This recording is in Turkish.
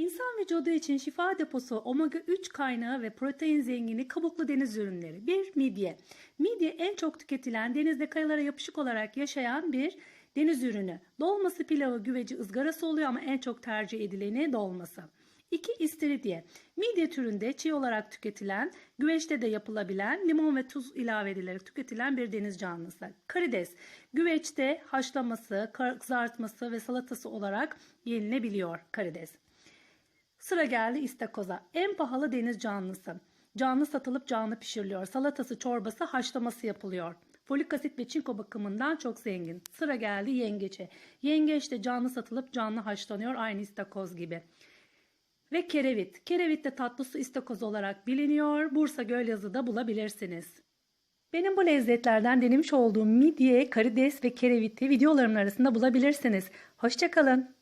İnsan vücudu için şifa deposu omega 3 kaynağı ve protein zengini kabuklu deniz ürünleri. 1. Midye. Midye en çok tüketilen denizde kayalara yapışık olarak yaşayan bir deniz ürünü. Dolması, pilavı, güveci, ızgarası oluyor ama en çok tercih edileni dolması. 2. İstiridye. Midye türünde çiğ olarak tüketilen, güveçte de yapılabilen, limon ve tuz ilave edilerek tüketilen bir deniz canlısı. Karides. Güveçte haşlaması, kızartması ve salatası olarak yenilebiliyor karides. Sıra geldi istakoza. En pahalı deniz canlısı. Canlı satılıp canlı pişiriliyor. Salatası, çorbası, haşlaması yapılıyor. Folik asit ve çinko bakımından çok zengin. Sıra geldi yengeçe. Yengeç de canlı satılıp canlı haşlanıyor aynı istakoz gibi. Ve kerevit. Kerevit de tatlı su istakoz olarak biliniyor. Bursa Gölyazı'da bulabilirsiniz. Benim bu lezzetlerden denemiş olduğum midye, karides ve kereviti videolarımın arasında bulabilirsiniz. Hoşçakalın.